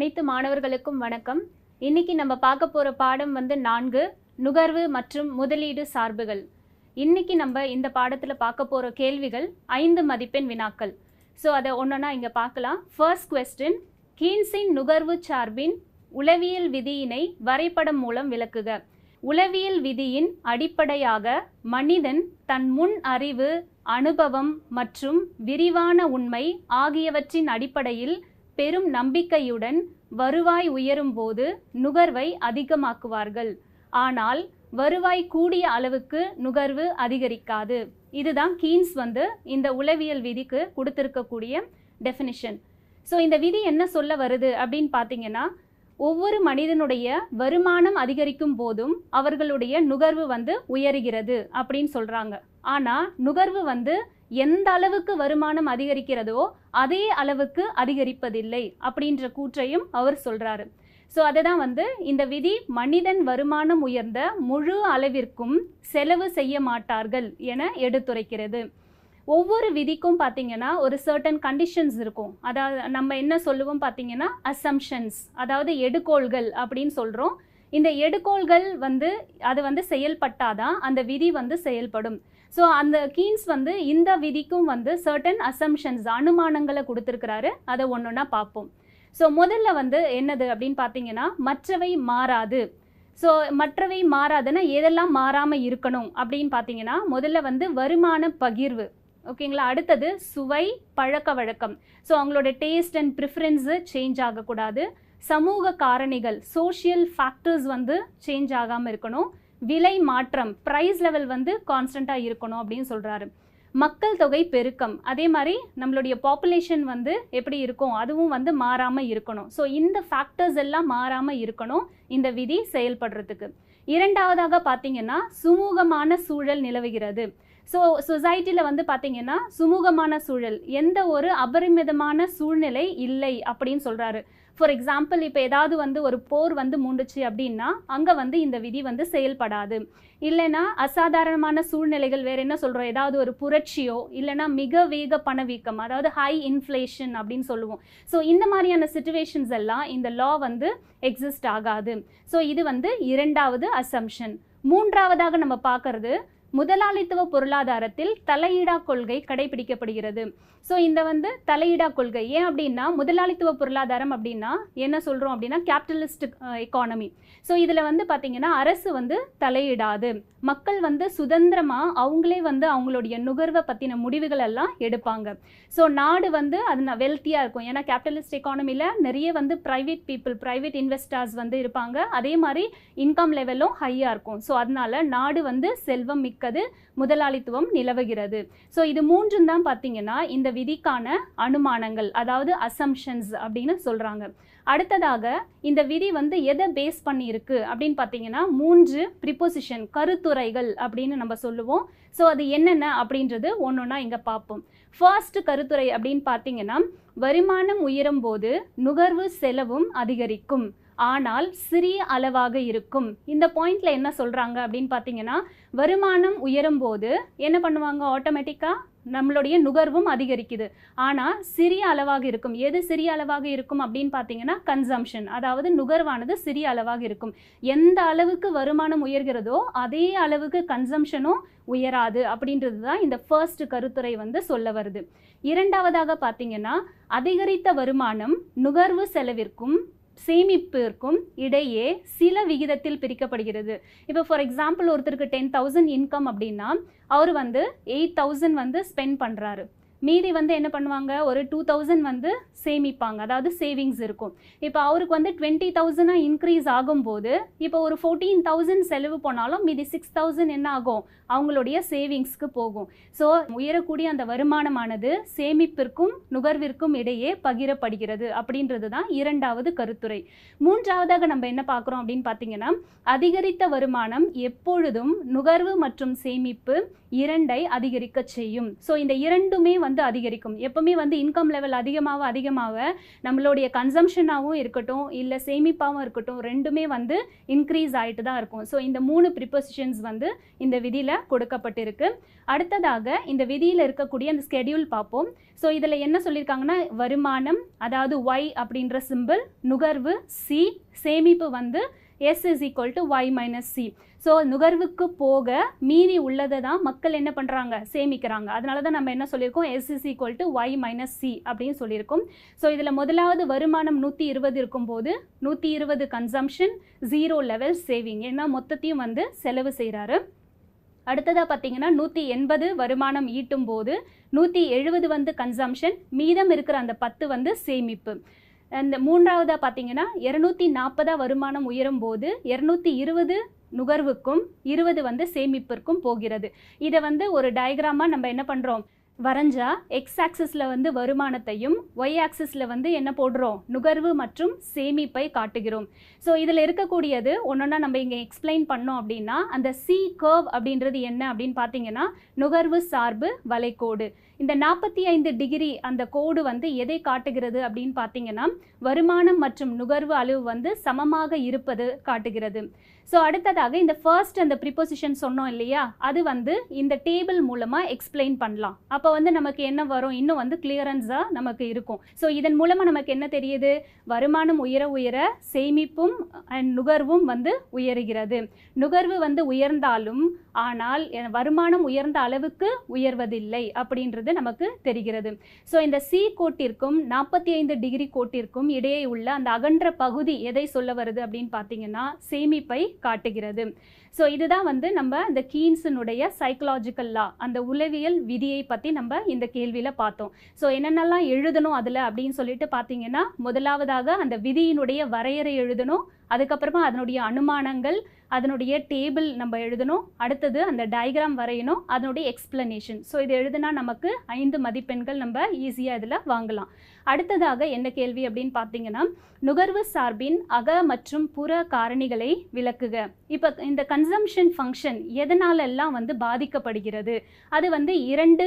அனைத்து மாணவர்களுக்கும் வணக்கம். இன்னைக்கு நம்ம பார்க்க போகிற பாடம் வந்து நான்கு நுகர்வு மற்றும் முதலீடு சார்புகள். இன்னைக்கு நம்ம இந்த பாடத்தில் பார்க்க போகிற கேள்விகள் ஐந்து மதிப்பெண் வினாக்கள். ஸோ அதை ஒன்றுனா இங்கே பார்க்கலாம். ஃபர்ஸ்ட் கொஸ்டின் கீன்ஸின் நுகர்வு சார்பின் உளவியல் விதியினை வரைபடம் மூலம் விளக்குக. உளவியல் விதியின் அடிப்படையாக மனிதன் தன் முன் அறிவு அனுபவம் மற்றும் விரிவான உண்மை ஆகியவற்றின் அடிப்படையில் பெரும் நம்பிக்கையுடன் வருவாய் உயரும் போது நுகர்வை அதிகமாக்குவார்கள். ஆனால் வருவாய் கூடிய அளவுக்கு நுகர்வு அதிகரிக்காது. இதுதான் கீன்ஸ் வந்து இந்த உளவியல் விதிக்கு கொடுத்திருக்கக்கூடிய டெஃபினிஷன் ஸோ இந்த விதி என்ன சொல்ல வருது அப்படின்னு பார்த்தீங்கன்னா ஒவ்வொரு மனிதனுடைய வருமானம் அதிகரிக்கும் போதும் அவர்களுடைய நுகர்வு வந்து உயருகிறது அப்படின்னு சொல்கிறாங்க ஆனால் நுகர்வு வந்து எந்த அளவுக்கு வருமானம் அதிகரிக்கிறதோ அதே அளவுக்கு அதிகரிப்பதில்லை அப்படின்ற கூற்றையும் அவர் சொல்கிறாரு ஸோ அதை தான் வந்து இந்த விதி மனிதன் வருமானம் உயர்ந்த முழு அளவிற்கும் செலவு செய்ய மாட்டார்கள் என எடுத்துரைக்கிறது. ஒவ்வொரு விதிக்கும் பார்த்தீங்கன்னா ஒரு சர்டன் கண்டிஷன்ஸ் இருக்கும். அதாவது நம்ம என்ன சொல்லுவோம் பார்த்தீங்கன்னா அசம்ஷன்ஸ் அதாவது எடுகோள்கள் அப்படின்னு சொல்கிறோம் இந்த எடுகோள்கள் வந்து அது வந்து செயல்பட்டாதான் அந்த விதி வந்து செயல்படும். ஸோ அந்த கீன்ஸ் வந்து இந்த விதிக்கும் வந்து சர்டன் அசம்ஷன்ஸ் அனுமானங்களை கொடுத்துருக்கிறாரு. அதை ஒன்று ஒன்றா பார்ப்போம். ஸோ முதல்ல வந்து என்னது அப்படின்னு பார்த்தீங்கன்னா மற்றவை மாறாது. ஸோ மற்றவை மாறாதுன்னா எதெல்லாம் மாறாமல் இருக்கணும் அப்படின்னு பார்த்தீங்கன்னா முதல்ல வந்து வருமான பகிர்வு. ஓகேங்களா அடுத்தது சுவை பழக்க வழக்கம். ஸோ அவங்களோட டேஸ்ட் அண்ட் ப்ரிஃபரன்ஸு சேஞ்ச் ஆகக்கூடாது. சமூக காரணிகள் சோஷியல் ஃபேக்டர்ஸ் வந்து சேஞ்ச் ஆகாமல் இருக்கணும். விலை மாற்றம் ப்ரைஸ் லெவல் வந்து கான்ஸ்டண்ட்டாக இருக்கணும் அப்படின்னு சொல்கிறாரு மக்கள் தொகை பெருக்கம். அதே மாதிரி நம்மளுடைய பாப்புலேஷன் வந்து எப்படி இருக்கும்? அதுவும் வந்து மாறாமல் இருக்கணும். ஸோ இந்த ஃபேக்டர்ஸ் எல்லாம் மாறாமல் இருக்கணும் இந்த விதி செயல்படுறதுக்கு. இரண்டாவதாக பார்த்தீங்கன்னா சுமூகமான சூழல் நிலவுகிறது. ஸோ சொசைட்டியில் வந்து பார்த்தீங்கன்னா சுமூகமான சூழல். எந்த ஒரு அபரிமிதமான சூழ்நிலை இல்லை அப்படின்னு சொல்கிறாரு ஃபார் எக்ஸாம்பிள் இப்போ ஏதாவது வந்து ஒரு போர் வந்து மூண்டுச்சு அப்படின்னா அங்கே வந்து இந்த விதி வந்து செயல்படாது. இல்லைன்னா அசாதாரணமான சூழ்நிலைகள் வேறு என்ன சொல்கிறோம் ஏதாவது ஒரு புரட்சியோ இல்லைன்னா மிக வேக பணவீக்கம் அதாவது ஹை இன்ஃப்ளேஷன் அப்படின்னு சொல்லுவோம். ஸோ இந்த மாதிரியான சுச்சுவேஷன்ஸ் எல்லாம் இந்த லா வந்து எக்ஸிஸ்ட் ஆகாது. ஸோ இது வந்து இரண்டாவது அசம்ஷன் மூன்றாவதாக நம்ம பார்க்கறது முதலாளித்துவ பொருளாதாரத்தில் தலையீடா கொள்கை கடைபிடிக்கப்படுகிறது. ஸோ இந்த வந்து தலையீடா கொள்கை. ஏன் அப்படின்னா முதலாளித்துவ பொருளாதாரம் அப்படின்னா என்ன சொல்கிறோம் அப்படின்னா கேபிட்டலிஸ்ட் எக்கானமி ஸோ இதில் வந்து பார்த்திங்கன்னா அரசு வந்து தலையிடாது. மக்கள் வந்து சுதந்திரமாக அவங்களே வந்து அவங்களுடைய நுகர்வை பற்றின முடிவுகள் எல்லாம் எடுப்பாங்க. ஸோ நாடு வந்து அது வெல்த்தியாக இருக்கும். ஏன்னா கேபிட்டலிஸ்ட் எக்கானமியில் நிறைய வந்து ப்ரைவேட் பீப்புள் ப்ரைவேட் இன்வெஸ்டர்ஸ் வந்து இருப்பாங்க. அதே மாதிரி இன்கம் லெவலும் ஹையாக இருக்கும். ஸோ அதனால நாடு வந்து செல்வம் மிக்கது முதலாளித்துவம் நிலவுகிறது. ஸோ இது மூன்றும் தான் பார்த்தீங்கன்னா இந்த விதிக்கான அனுமானங்கள் அதாவது அசம்ஷன்ஸ் அப்படின்னு சொல்கிறாங்க அடுத்ததாக இந்த விதி வந்து எதை பேஸ் பண்ணியிருக்கு அப்படின்னு பார்த்தீங்கன்னா மூன்று ப்ரிப்போசிஷன் கருத்துரைகள் அப்படின்னு நம்ம சொல்லுவோம். ஸோ அது என்னென்ன அப்படின்றது ஒன்றொன்னா இங்கே பார்ப்போம். ஃபர்ஸ்ட் கருத்துரை அப்படின்னு பார்த்தீங்கன்னா வருமானம் உயரும் போது நுகர்வு செலவும் அதிகரிக்கும். ஆனால் சிறிய அளவாக இருக்கும். இந்த பாயிண்ட்ல என்ன சொல்றாங்க அப்படின்னு பார்த்தீங்கன்னா வருமானம் உயரும் போது என்ன பண்ணுவாங்க? ஆட்டோமேட்டிக்காக நம்மளுடைய நுகர்வும் அதிகரிக்குது. ஆனால் சிறிய அளவாக இருக்கும். எது சிறிய அளவாக இருக்கும் அப்படின்னு பார்த்தீங்கன்னா கன்சம்ஷன் அதாவது நுகர்வானது சிறிய அளவாக இருக்கும். எந்த அளவுக்கு வருமானம் உயர்கிறதோ அதே அளவுக்கு கன்சம்ஷனும் உயராது அப்படின்றது தான் இந்த ஃபர்ஸ்ட் கருத்துரை வந்து சொல்ல வருது. இரண்டாவதாக பார்த்தீங்கன்னா அதிகரித்த வருமானம் நுகர்வு செலவிற்கும் சேமிப்பிற்கும் இடையே சில விகிதத்தில் பிரிக்கப்படுகிறது. இப்போ ஃபார் எக்ஸாம்பிள் ஒருத்தருக்கு டென் தௌசண்ட் இன்கம் அப்படின்னா அவர் வந்து எயிட் தௌசண்ட் வந்து ஸ்பெண்ட் பண்ணுறாரு மீதி வந்து என்ன பண்ணுவாங்க? ஒரு டூ தௌசண்ட் வந்து சேமிப்பாங்க. அதாவது சேவிங்ஸ் இருக்கும். இப்போ அவருக்கு வந்து டுவெண்ட்டி தௌசண்டாக இன்க்ரீஸ் ஆகும்போது இப்போ ஒரு ஃபோர்டீன் தௌசண்ட் செலவு போனாலும் மீதி சிக்ஸ் தௌசண்ட் என்ன ஆகும்? அவங்களுடைய சேவிங்ஸ்க்கு போகும். ஸோ உயரக்கூடிய அந்த வருமானமானது சேமிப்பிற்கும் நுகர்விற்கும் இடையே பகிரப்படுகிறது அப்படின்றது தான் இரண்டாவது கருத்துரை. மூன்றாவதாக நம்ம என்ன பார்க்குறோம் அப்படின்னு பார்த்தீங்கன்னா அதிகரித்த வருமானம் எப்பொழுதும் நுகர்வு மற்றும் சேமிப்பு இரண்டை அதிகரிக்க செய்யும். ஸோ இந்த இரண்டுமே வந்து வந்து அதிகரிக்கும். எப்பவுமே வந்து இன்கம் லெவல் அதிகமாக அதிகமாக நம்மளுடைய கன்சம்ஷனாகவும் இருக்கட்டும் இல்லை சேமிப்பாகவும் இருக்கட்டும் ரெண்டுமே வந்து இன்க்ரீஸ் ஆகிட்டு தான் இருக்கும். ஸோ இந்த மூணு ப்ரிப்போசிஷன்ஸ் வந்து இந்த விதியில் கொடுக்கப்பட்டிருக்கு. அடுத்ததாக இந்த விதியில் இருக்கக்கூடிய அந்த ஸ்கெடியூல் பார்ப்போம். ஸோ இதில் என்ன சொல்லியிருக்காங்கன்னா வருமானம் அதாவது ஒய் அப்படின்ற சிம்பிள் நுகர்வு சி சேமிப்பு வந்து S is equal to Y minus C so நுகர்வுக்கு போக மீறி உள்ளதை தான் மக்கள் என்ன பண்ணுறாங்க சேமிக்கிறாங்க. அதனால தான் நம்ம என்ன சொல்லியிருக்கோம்? S is equal to Y minus C அப்படின்னு சொல்லியிருக்கோம். ஸோ இதில் முதலாவது வருமானம் நூற்றி இருபது இருக்கும்போது நூற்றி இருபது கன்சம்ஷன் ஜீரோ லெவல் சேவிங் ஏன்னா மொத்தத்தையும் வந்து செலவு செய்கிறாரு அடுத்ததாக பார்த்தீங்கன்னா நூற்றி எண்பது வருமானம் ஈட்டும் போது நூற்றி எழுபது வந்து கன்சம்ஷன் மீதம் இருக்கிற அந்த பத்து வந்து சேமிப்பு. அந்த மூன்றாவதாக பார்த்தீங்கன்னா இரநூத்தி நாற்பதாக வருமானம் உயரும் போது இரநூத்தி இருபது நுகர்வுக்கும் இருபது வந்து சேமிப்பிற்கும் போகிறது. இதை வந்து ஒரு டயக்ராமாக நம்ம என்ன பண்ணுறோம் வரைஞ்சா எக்ஸ் ஆக்சிஸில் வந்து வருமானத்தையும் ஒய் ஆக்சிஸில் வந்து என்ன போடுறோம்? நுகர்வு மற்றும் சேமிப்பை காட்டுகிறோம். ஸோ இதில் இருக்கக்கூடியது ஒன்றொன்னா நம்ம இங்கே எக்ஸ்பிளைன் பண்ணோம் அப்படின்னா அந்த சி கர்வ் அப்படின்றது என்ன அப்படின்னு பார்த்தீங்கன்னா நுகர்வு சார்பு வலைக்கோடு இந்த நாற்பத்தி ஐந்து டிகிரி அந்த கோடு வந்து எதை காட்டுகிறது அப்படின்னு பார்த்தீங்கன்னா வருமானம் மற்றும் நுகர்வு அளவு வந்து சமமாக இருப்பது காட்டுகிறது. ஸோ அடுத்ததாக இந்த ஃபர்ஸ்ட் அந்த ப்ரிப்போசிஷன் சொன்னோம் இல்லையா? அது வந்து இந்த டேபிள் மூலமாக எக்ஸ்பிளைன் பண்ணலாம். அப்போ வந்து நமக்கு என்ன வரும்? இன்னும் வந்து கிளியரன்ஸாக நமக்கு இருக்கும். ஸோ இதன் மூலமாக நமக்கு என்ன தெரியுது? வருமானம் உயர உயர சேமிப்பும் அண்ட் நுகர்வும் வந்து உயருகிறது. நுகர்வு வந்து உயர்ந்தாலும் ஆனால் வருமானம் உயர்ந்த அளவுக்கு உயர்வதில்லை அப்படின்றது நமக்கு தெரிகிறது. ஸோ இந்த சி கோட்டிற்கும் நாற்பத்தி ஐந்து டிகிரி கோட்டிற்கும் இடையே உள்ள அந்த அகன்ற பகுதி எதை சொல்ல வருது அப்படின்னு பார்த்தீங்கன்னா சேமிப்பை காட்டுகிறது. ஸோ இதுதான் வந்து நம்ம இந்த கீன்ஸினுடைய சைக்கலாஜிக்கல் லா அந்த உளவியல் விதியை பற்றி நம்ம இந்த கேள்வியில் பார்த்தோம். ஸோ என்னென்னலாம் எழுதணும் அதில் அப்படின்னு சொல்லிட்டு பார்த்தீங்கன்னா முதலாவதாக அந்த விதியினுடைய வரையறை எழுதணும் அதுக்கப்புறமா அதனுடைய அனுமானங்கள் அதனுடைய டேபிள் நம்ம எழுதணும் அடுத்தது அந்த டயக்ராம் வரையணும் அதனுடைய எக்ஸ்பிளனேஷன் ஸோ இது எழுதுனா நமக்கு ஐந்து மதிப்பெண்கள் நம்ம ஈஸியாக இதில் வாங்கலாம். அடுத்ததாக என்ன கேள்வி அப்படின்னு பார்த்தீங்கன்னா நுகர்வு சார்பின் அக மற்றும் புற காரணிகளை விளக்குக. இப்போ இந்த கன்சம்ஷன் ஃபங்க்ஷன் எதனாலெல்லாம் வந்து பாதிக்கப்படுகிறது? அது வந்து இரண்டு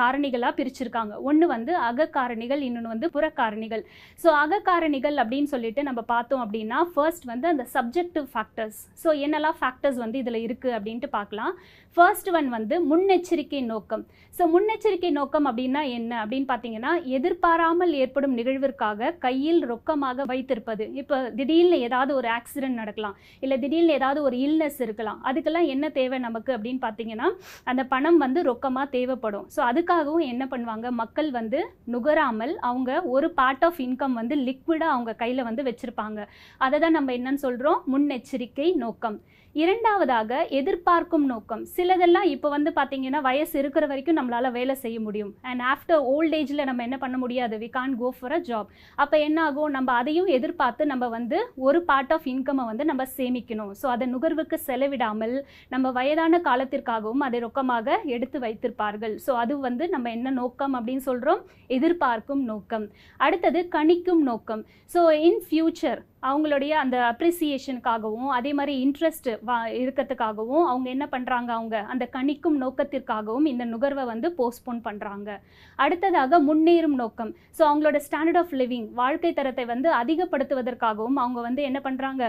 காரணிகளாக பிரிச்சிருக்காங்க. ஒன்று வந்து அக காரணிகள் இன்னொன்று வந்து புற காரணிகள். ஸோ அக காரணிகள் அப்படின்னு சொல்லிட்டு நம்ம பார்த்தோம் அப்படின்னா ஃபர்ஸ்ட் வந்து அந்த சப்ஜெக்டிவ் ஃபேக்டர்ஸ் ஸோ என்னெல்லாம் ஃபேக்டர்ஸ் வந்து இதில் இருக்குது அப்படின்ட்டு பார்க்கலாம். ஃபர்ஸ்ட் ஒன் வந்து முன்னெச்சரிக்கை நோக்கம். ஸோ முன்னெச்சரிக்கை நோக்கம் அப்படின்னா என்ன? அப்படின்னு பார்த்தீங்கன்னா எதிர்பாராமல் ஏற்படும் நிகழ்விற்காக கையில் ரொக்கமாக வைத்திருப்பது. இப்போ திடீர்னு ஏதாவது ஒரு ஆக்சிடென்ட் நடக்கலாம் இல்லை திடீர்னு ஏதாவது ஒரு இல்னஸ் இருக்கலாம் அதுக்கெல்லாம் என்ன தேவை நமக்கு அப்படின்னு பார்த்தீங்கன்னா அந்த பணம் வந்து ரொக்கமாக தேவைப்படும். ஸோ அதுக்காகவும் என்ன பண்ணுவாங்க? மக்கள் வந்து நுகராமல் அவங்க ஒரு பார்ட் ஆஃப் இன்கம் வந்து லிக்விடாக அவங்க கையில் வந்து வச்சுருப்பாங்க. அதை தான் நம்ம என்னன்னு சொல்கிறோம் முன்னெச்சரிக்கை நோக்கம். இரண்டாவதாக எதிர்பார்க்கும் நோக்கம். சிலதெல்லாம் இப்போ வந்து பார்த்தீங்கன்னா வயசு இருக்கிற வரைக்கும் நம்மளால் வேலை செய்ய முடியும். அண்ட் ஆஃப்டர் ஓல்ட் ஏஜில் நம்ம என்ன பண்ண முடியாது? We can go for a job அப்போ என்ன ஆகும்? நம்ம அதையும் எதிர்பார்த்து நம்ம வந்து ஒரு பார்ட் ஆஃப் இன்கம்மை வந்து நம்ம சேமிக்கணும். ஸோ அதை நுகர்வுக்கு செலவிடாமல் நம்ம வயதான காலத்திற்காகவும் அதை ரொக்கமாக எடுத்து வைத்திருப்பார்கள். ஸோ அது வந்து நம்ம என்ன நோக்கம் அப்படின்னு சொல்கிறோம் எதிர்பார்க்கும் நோக்கம். அடுத்தது கணிக்கும் நோக்கம். ஸோ இன் ஃபியூச்சர் அவங்களுடைய அந்த அப்ரிசியேஷனுக்காகவும் அதே மாதிரி இன்ட்ரெஸ்ட் வா இருக்கிறதுக்காகவும் அவங்க என்ன பண்ணுறாங்க அவங்க? அந்த கணிக்கும் நோக்கத்திற்காகவும் இந்த நுகர்வை வந்து போஸ்ட்போன் பண்ணுறாங்க அடுத்ததாக முன்னேறும் நோக்கம். ஸோ அவங்களோட ஸ்டாண்டர்ட் ஆஃப் லிவிங் வாழ்க்கை தரத்தை வந்து அதிகப்படுத்துவதற்காகவும் அவங்க வந்து என்ன பண்ணுறாங்க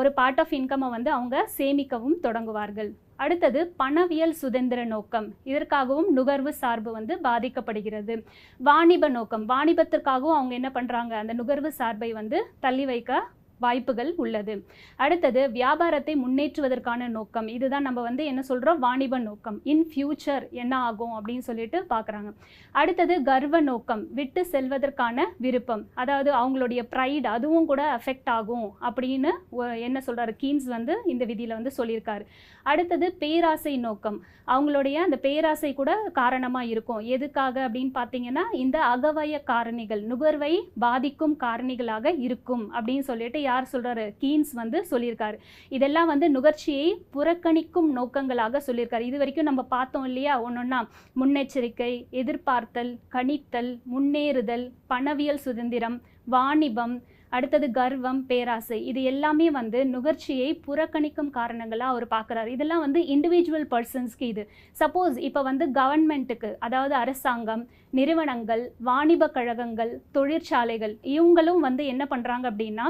ஒரு பார்ட் ஆஃப் இன்கம்மை வந்து அவங்க சேமிக்கவும் தொடங்குவார்கள். அடுத்தது பணவியல் சுதந்திர நோக்கம். இதற்காகவும் நுகர்வு சார்பு வந்து பாதிக்கப்படுகிறது. வாணிப நோக்கம். வாணிபத்திற்காகவும் அவங்க என்ன பண்ணுறாங்க அந்த நுகர்வு சார்பை வந்து தள்ளி வைக்க வாய்ப்புகள் உள்ளது. அடுத்தது வியாபாரத்தை முன்னேற்றுவதற்கான நோக்கம். இதுதான் நம்ம வந்து என்ன சொல்கிறோம் வாணிப நோக்கம். இன் ஃபியூச்சர் என்ன ஆகும் அப்படின்னு சொல்லிட்டு பார்க்குறாங்க அடுத்தது கர்வ நோக்கம். விட்டு செல்வதற்கான விருப்பம். அதாவது அவங்களுடைய ப்ரைட் அதுவும் கூட அஃபெக்ட் ஆகும் அப்படின்னு ஒ- என்ன சொல்கிறாரு கீன்ஸ் வந்து இந்த விதியில் வந்து சொல்லியிருக்காரு. அடுத்தது பேராசை நோக்கம். அவங்களுடைய அந்த பேராசை கூட காரணமாக இருக்கும். எதுக்காக அப்படின்னு பார்த்தீங்கன்னா இந்த அகவய காரணிகள் நுகர்வை பாதிக்கும் காரணிகளாக இருக்கும் அப்படின்னு சொல்லிட்டு யார் சொல்கிறாரு கீன்ஸ் வந்து சொல்லியிருக்காரு. இதெல்லாம் வந்து நுகர்ச்சியை புறக்கணிக்கும் நோக்கங்களாக சொல்லியிருக்காரு. இது வரைக்கும் நம்ம பார்த்தோம் இல்லையா? ஒன்றுன்னா முன்னெச்சரிக்கை எதிர்பார்த்தல் கணித்தல் முன்னேறுதல் பணவியல் சுதந்திரம் வாணிபம் அடுத்தது கர்வம் பேராசை இது எல்லாமே வந்து நுகர்ச்சியை புறக்கணிக்கும் காரணங்களாக அவர் பார்க்குறாரு. இதெல்லாம் வந்து இண்டிவிஜுவல் பர்சன்ஸ்க்கு இது. சப்போஸ் இப்போ வந்து கவர்மெண்ட்டுக்கு அதாவது அரசாங்கம் நிறுவனங்கள் வாணிப கழகங்கள் தொழிற்சாலைகள் இவங்களும் வந்து என்ன பண்ணுறாங்க அப்படின்னா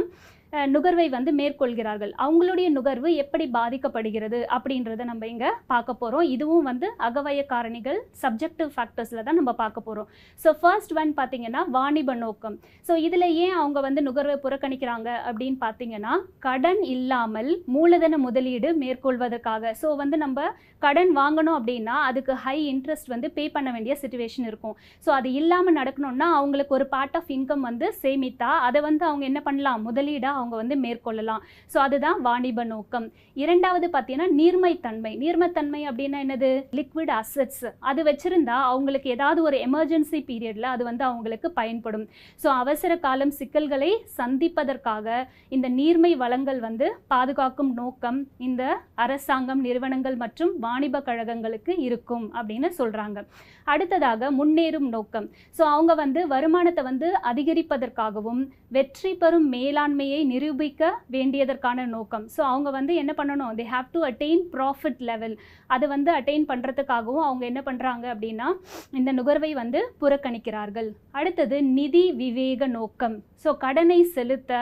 நுகர்வை வந்து மேற்கொள்கிறார்கள். அவங்களுடைய நுகர்வு எப்படி பாதிக்கப்படுகிறது அப்படின்றத நம்ம இங்கே பார்க்க போகிறோம் இதுவும் வந்து அகவய காரணிகள் சப்ஜெக்டிவ் ஃபேக்டர்ஸில் தான் நம்ம பார்க்க போகிறோம் ஸோ ஃபர்ஸ்ட் ஒன் பார்த்தீங்கன்னா வாணிப நோக்கம். ஸோ இதில் ஏன் அவங்க வந்து நுகர்வை புறக்கணிக்கிறாங்க அப்படின்னு பார்த்தீங்கன்னா கடன் இல்லாமல் மூலதன முதலீடு மேற்கொள்வதற்காக. ஸோ வந்து நம்ம கடன் வாங்கணும் அப்படின்னா அதுக்கு ஹை இன்ட்ரெஸ்ட் வந்து பே பண்ண வேண்டிய சுச்சுவேஷன் இருக்கும். ஸோ அது இல்லாமல் நடக்கணும்னா அவங்களுக்கு ஒரு பார்ட் ஆஃப் இன்கம் வந்து சேமித்தா அதை வந்து அவங்க என்ன பண்ணலாம்? முதலீடாக அவங்க வந்து மேற்கொள்ளலாம். ஸோ அதுதான் வாணிப நோக்கம். இரண்டாவது பார்த்தீங்கன்னா நீர்மைத்தன்மை. நீர்மைத்தன்மை அப்படின்னா என்னது? லிக்விட் அசட்ஸ் அது வச்சிருந்தா அவங்களுக்கு ஏதாவது ஒரு எமர்ஜென்சி பீரியடில் அது வந்து அவங்களுக்கு பயன்படும். ஸோ அவசர காலம் சிக்கல்களை சந்திப்பதற்காக இந்த நீர்மை வளங்கள் வந்து பாதுகாக்கும் நோக்கம் இந்த அரசாங்கம் நிறுவனங்கள் மற்றும் வாணிப கழகங்களுக்கு இருக்கும் அப்படின்னு சொல்கிறாங்க அடுத்ததாக முன்னேறும் நோக்கம். ஸோ அவங்க வந்து வருமானத்தை வந்து அதிகரிப்பதற்காகவும் வெற்றி பெறும் மேலாண்மையை நிரூபிக்க வேண்டியதற்கான நோக்கம். ஸோ அவங்க வந்து என்ன பண்ணணும்? They have to attain profit level அதை வந்து அட்டைன் பண்ணுறதுக்காகவும் அவங்க என்ன பண்ணுறாங்க அப்படின்னா இந்த நுகர்வை வந்து புறக்கணிக்கிறார்கள். அடுத்தது நிதி விவேக நோக்கம். ஸோ கடனை செலுத்த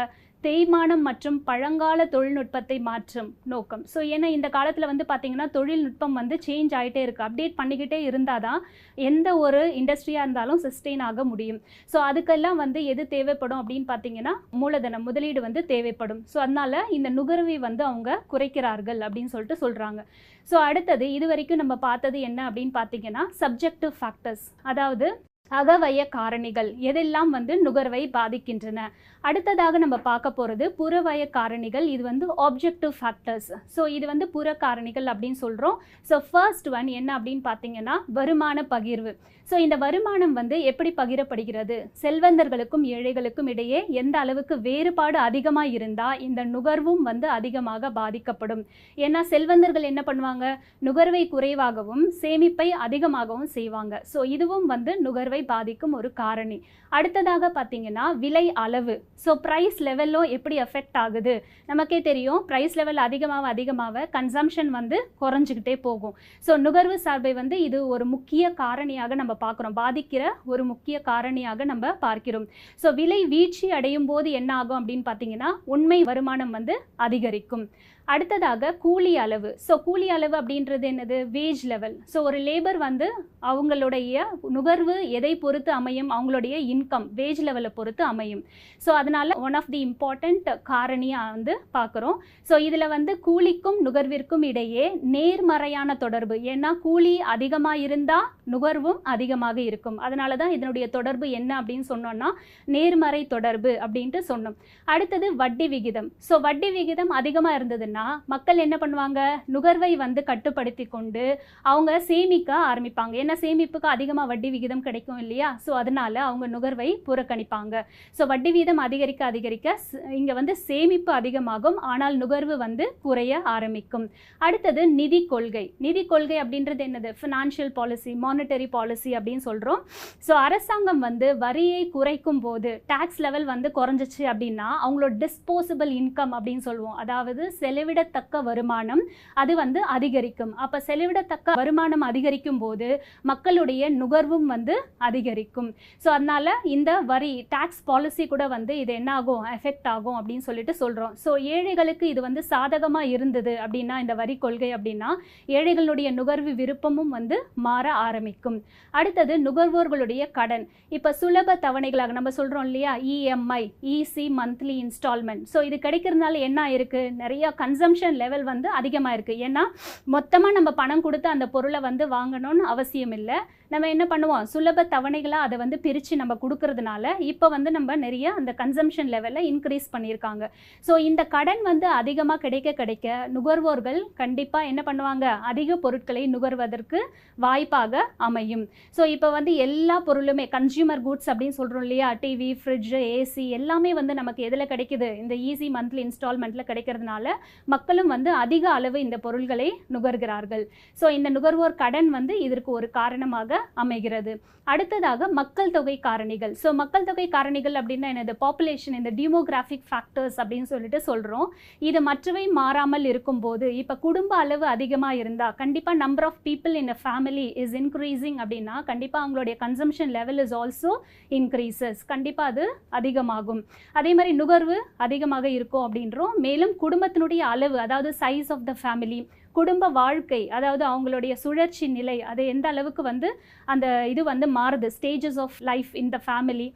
தேய்மானம் மற்றும் பழங்கால தொழில்நுட்பத்தை மாற்றும் நோக்கம். ஸோ ஏன்னா இந்த காலத்தில் வந்து பார்த்தீங்கன்னா தொழில்நுட்பம் வந்து சேஞ்ச் ஆகிட்டே இருக்குது அப்டேட் பண்ணிக்கிட்டே இருந்தால் தான் எந்த ஒரு இண்டஸ்ட்ரியாக இருந்தாலும் சஸ்டெயின் ஆக முடியும். ஸோ அதுக்கெல்லாம் வந்து எது தேவைப்படும் அப்படின்னு பார்த்தீங்கன்னா மூலதனம் முதலீடு வந்து தேவைப்படும். ஸோ அதனால் இந்த நுகர்வை வந்து அவங்க குறைக்கிறார்கள் அப்படின்னு சொல்லிட்டு சொல்கிறாங்க ஸோ அடுத்தது இது வரைக்கும் நம்ம பார்த்தது என்ன அப்படின்னு பார்த்தீங்கன்னா சப்ஜெக்டிவ் ஃபேக்டர்ஸ் அதாவது அகவய காரணிகள் எதெல்லாம் வந்து நுகர்வை பாதிக்கின்றன? அடுத்ததாக நம்ம பார்க்க போகிறது புறவய காரணிகள். இது வந்து ஆப்ஜெக்டிவ் ஃபேக்டர்ஸ் ஸோ இது வந்து புற காரணிகள் அப்படின்னு சொல்கிறோம் ஸோ ஃபர்ஸ்ட் ஒன் என்ன அப்படின்னு பார்த்தீங்கன்னா வருமான பகிர்வு. ஸோ இந்த வருமானம் வந்து எப்படி பகிரப்படுகிறது? செல்வந்தர்களுக்கும் ஏழைகளுக்கும் இடையே எந்த அளவுக்கு வேறுபாடு அதிகமாக இருந்தால் இந்த நுகர்வும் வந்து அதிகமாக பாதிக்கப்படும். ஏன்னா செல்வந்தர்கள் என்ன பண்ணுவாங்க? நுகர்வை குறைவாகவும் சேமிப்பை அதிகமாகவும் செய்வாங்க. ஸோ இதுவும் வந்து நுகர்வை பாதிக்கும் ஒரு காரணி. அடுத்ததாக பார்த்தீங்கன்னா விலை அளவு. ஸோ ப்ரைஸ் லெவலும் எப்படி எஃபெக்ட் ஆகுது? நமக்கே தெரியும் ப்ரைஸ் லெவல் அதிகமாக அதிகமாக கன்சம்ஷன் வந்து குறைஞ்சிக்கிட்டே போகும். ஸோ நுகர்வு சார்பை வந்து இது ஒரு முக்கிய காரணியாக நம்ம பார்க்குறோம். பாதிக்கிற ஒரு முக்கிய காரணியாக நம்ம பார்க்கிறோம். ஸோ விலை வீழ்ச்சி அடையும் போது என்ன ஆகும் அப்படின்னு பார்த்தீங்கன்னா உண்மை வருமானம் வந்து அதிகரிக்கும். அடுத்ததாக கூலி அளவு. ஸோ கூலி அளவு அப்படின்றது என்னது? வேஜ் லெவல் ஸோ ஒரு லேபர் வந்து அவங்களுடைய நுகர்வு எதை பொறுத்து அமையும்? அவங்களுடைய இன்கம் வேஜ் லெவலை பொறுத்து அமையும். ஸோ அதனால் ஒன் ஆஃப் தி இம்பார்ட்டண்ட் காரணியாக வந்து பார்க்குறோம். ஸோ இதில் வந்து கூலிக்கும் நுகர்விற்கும் இடையே நேர்மறையான தொடர்பு. ஏன்னா கூலி அதிகமாக இருந்தால் நுகர்வும் அதிகமாக இருக்கும். அதனால தான் இதனுடைய தொடர்பு என்ன அப்படின்னு சொன்னோன்னா நேர்மறை தொடர்பு அப்படின்ட்டு சொன்னோம். அடுத்தது வட்டி விகிதம். ஸோ வட்டி விகிதம் அதிகமாக இருந்ததுன்னா மக்கள் என்ன பண்ணுவாங்க? நுகர்வை வந்து கட்டுப்படுத்தி கொண்டு அவங்க சேமிக்க ஆரம்பிப்பாங்க. ஏன்னா சேமிப்புக்கு அதிகமாக வட்டி விகிதம் கிடைக்கும் இல்லையா? ஸோ அதனால அவங்க நுகர்வை புறக்கணிப்பாங்க. ஸோ வட்டி வீதம் அதிகரிக்க அதிகரிக்க இங்கே வந்து சேமிப்பு அதிகமாகும். ஆனால் நுகர்வு வந்து குறைய ஆரம்பிக்கும். அடுத்தது நிதி கொள்கை. நிதி கொள்கை அப்படின்றது என்னது? ஃபினான்ஷியல் பாலிசி மானிட்டரி பாலிசி அப்படின்னு சொல்கிறோம் ஸோ அரசாங்கம் வந்து வரியை குறைக்கும் போது டேக்ஸ் லெவல் வந்து குறைஞ்சிச்சு அப்படின்னா அவங்களோட டிஸ்போசபிள் இன்கம் அப்படின்னு சொல்லுவோம். அதாவது செலவு செலவிடத்தக்க வருமானம் அது வந்து அதிகரிக்கும். அப்போ செலவிடத்தக்க வருமானம் அதிகரிக்கும் போது மக்களுடைய நுகர்வும் வந்து அதிகரிக்கும். ஸோ அதனால இந்த வரி டேக்ஸ் பாலிசி கூட வந்து இது என்ன ஆகும் எஃபெக்ட் ஆகும் அப்படின்னு சொல்லிட்டு சொல்கிறோம் ஸோ ஏழைகளுக்கு இது வந்து சாதகமாக இருந்தது அப்படின்னா இந்த வரி கொள்கை அப்படின்னா ஏழைகளுடைய நுகர்வு விருப்பமும் வந்து மாற ஆரம்பிக்கும். அடுத்தது நுகர்வோர்களுடைய கடன். இப்போ சுலப தவணைகளாக நம்ம சொல்கிறோம் இல்லையா? EMI is monthly instalment so இது கிடைக்கிறதுனால என்ன ஆயிருக்கு? நிறைய கன்சம்ஷன் லெவல் வந்து அதிகமாக இருக்குது ஏன்னா மொத்தமாக நம்ம பணம் கொடுத்து அந்த பொருளை வந்து வாங்கணும்னு அவசியம் இல்லை. நம்ம என்ன பண்ணுவோம்? சுலப தவணைகளாக அதை வந்து பிரித்து நம்ம கொடுக்கறதுனால இப்போ வந்து நம்ம நிறைய அந்த கன்சம்ஷன் லெவலில் இன்க்ரீஸ் பண்ணியிருக்காங்க. ஸோ இந்த கடன் வந்து அதிகமாக கிடைக்க கிடைக்க நுகர்வோர்கள் கண்டிப்பாக என்ன பண்ணுவாங்க? அதிக பொருட்களை நுகர்வதற்கு வாய்ப்பாக அமையும். ஸோ இப்போ வந்து எல்லா பொருளுமே கன்சியூமர் குட்ஸ் அப்படின்னு சொல்கிறோம் இல்லையா? டிவி ஃப்ரிட்ஜு ஏசி எல்லாமே வந்து நமக்கு எதில் கிடைக்குது? இந்த ஈஸி மந்த்லி இன்ஸ்டால்மெண்ட்டில் கிடைக்கிறதுனால மக்களும் வந்து அதிக அளவு இந்த பொருள்களை நுகர்கிறார்கள். ஸோ இந்த நுகர்வோர் கடன் வந்து இதற்கு ஒரு காரணமாக அமைகிறது. அடுத்ததாக மக்கள் தொகை காரணிகள். ஸோ மக்கள் தொகை காரணிகள் அப்படின்னா என்னது? பாப்புலேஷன் இந்த டிமோகிராஃபிக் ஃபேக்டர்ஸ் அப்படின்னு சொல்லிட்டு சொல்கிறோம் இது மற்றவை மாறாமல் இருக்கும்போது இப்போ குடும்ப அளவு அதிகமாக இருந்தால் கண்டிப்பாக number of people in a family is increasing அப்படின்னா கண்டிப்பாக அவங்களுடைய consumption level is also increases கண்டிப்பாக அது அதிகமாகும். அதே மாதிரி நுகர்வு அதிகமாக இருக்கும் அப்படின்றோம். மேலும் குடும்பத்தினுடைய அளவு அதாவது சைஸ் ஆஃப் த ஃபேமிலி குடும்ப வாழ்க்கை அதாவது அவங்களுடைய சுழற்சி நிலை அது எந்த அளவுக்கு வந்து அந்த இது வந்து மாறுது? Stages of life in the family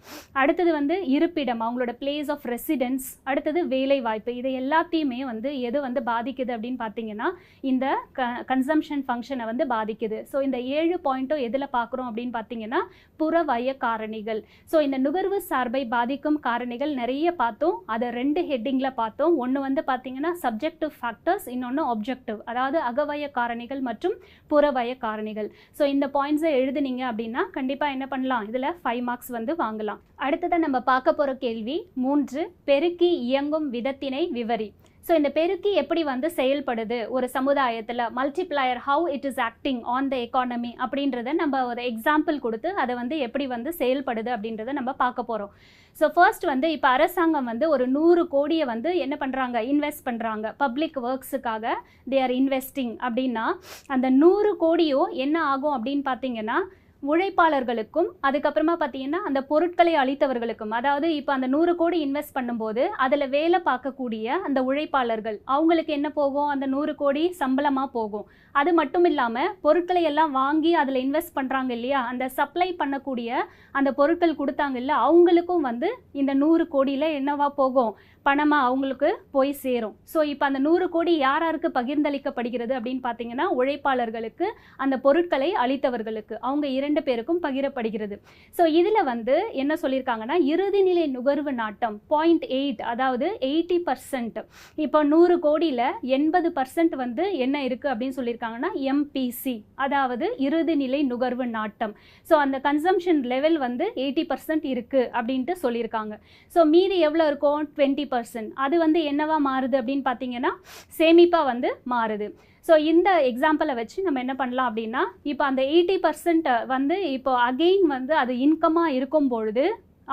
அடுத்தது வந்து இருப்பிடம் அவங்களோட பிளேஸ் ஆஃப் ரெசிடென்ஸ் அடுத்தது வேலை வாய்ப்பு இது எல்லாத்தையுமே வந்து எது வந்து பாதிக்குது அப்படின்னு பார்த்தீங்கன்னா இந்த க கன்சம்ஷன் ஃபங்க்ஷனை வந்து பாதிக்குது. ஸோ இந்த ஏழு பாயிண்ட்டும் எதில் பார்க்குறோம் அப்படின்னு பார்த்தீங்கன்னா புறவய காரணிகள். ஸோ இந்த நுகர்வு சார்பை பாதிக்கும் காரணிகள் நிறைய பார்த்தோம். அதை ரெண்டு ஹெட்டிங்கில் பார்த்தோம். ஒன்று வந்து பார்த்தீங்கன்னா சப்ஜெக்டிவ் ஃபேக்டர்ஸ் இன்னொன்று ஆப்ஜெக்டிவ் அதாவது அகவய காரணிகள் மற்றும் புறவய காரணிகள் ஸோ இந்த பாயிண்ட்ஸை எழுதுனீங்க அப்படின்னா கண்டிப்பாக என்ன பண்ணலாம்? இதில் ஃபைவ் மார்க்ஸ் வந்து வாங்கலாம். அடுத்ததான் நம்ம பார்க்க போகிற கேள்வி மூன்று பெருக்கி இயங்கும் விதத்தினை விவரி. ஸோ இந்த பெருக்கி எப்படி வந்து செயல்படுது? ஒரு சமுதாயத்தில் multiplier how it is acting on the economy அப்படின்றத நம்ம ஒரு எக்ஸாம்பிள் கொடுத்து அதை வந்து எப்படி வந்து செயல்படுது அப்படின்றத நம்ம பார்க்க போகிறோம் ஸோ ஃபர்ஸ்ட் வந்து இப்போ அரசாங்கம் வந்து ஒரு நூறு கோடியை வந்து என்ன பண்ணுறாங்க இன்வெஸ்ட் பண்ணுறாங்க பப்ளிக் ஒர்க்ஸுக்காக தே ஆர் இன்வெஸ்டிங் அப்படின்னா அந்த நூறு கோடியும் என்ன ஆகும் அப்படின்னு பார்த்தீங்கன்னா உழைப்பாளர்களுக்கும் அதுக்கப்புறமா பார்த்தீங்கன்னா அந்த பொருட்களை அளித்தவர்களுக்கும் அதாவது இப்போ அந்த நூறு கோடி இன்வெஸ்ட் பண்ணும்போது அதில் வேலை பார்க்கக்கூடிய அந்த உழைப்பாளர்கள் அவங்களுக்கு என்ன போகும்? அந்த நூறு கோடி சம்பளமாக போகும். அது மட்டும் இல்லாமல் பொருட்களை எல்லாம் வாங்கி அதில் இன்வெஸ்ட் பண்ணுறாங்க இல்லையா? அந்த சப்ளை பண்ணக்கூடிய அந்த பொருட்கள் கொடுத்தாங்க இல்லை அவங்களுக்கும் வந்து இந்த நூறு கோடியில் என்னவா போகும்? பணமாக அவங்களுக்கு போய் சேரும். ஸோ இப்போ அந்த நூறு கோடி யார் யாருக்கு பகிர்ந்தளிக்கப்படுகிறது அப்படின்னு பார்த்தீங்கன்னா உழைப்பாளர்களுக்கு அந்த பொருட்களை அளித்தவர்களுக்கு அவங்க இரண்டு பேருக்கும் பகிரப்படுகிறது. ஸோ இதில் வந்து என்ன சொல்லியிருக்காங்கன்னா இறுதிநிலை நுகர்வு நாட்டம் பாயிண்ட் எயிட் அதாவது எயிட்டி பர்சன்ட் இப்போ நூறு கோடியில் எண்பது பர்சன்ட் வந்து என்ன இருக்குது அப்படின்னு சொல்லியிருக்காங்கன்னா எம்பிசி அதாவது இறுதிநிலை நுகர்வு நாட்டம். ஸோ அந்த கன்சம்ஷன் லெவல் வந்து எயிட்டி பர்சன்ட் இருக்குது அப்படின்ட்டு சொல்லியிருக்காங்க ஸோ மீதி எவ்வளோ இருக்கும்? டுவெண்ட்டி பர்சன்ட் அது வந்து என்னவா மாறுது அப்படின்னு பார்த்தீங்கன்னா சேமிப்பாக வந்து மாறுது. ஸோ இந்த எக்ஸாம்பிளை வச்சு நம்ம என்ன பண்ணலாம் அப்படின்னா இப்போ அந்த எயிட்டி பர்சன்ட் வந்து இப்போ அகெயின் வந்து அது இன்கமாக இருக்கும் பொழுது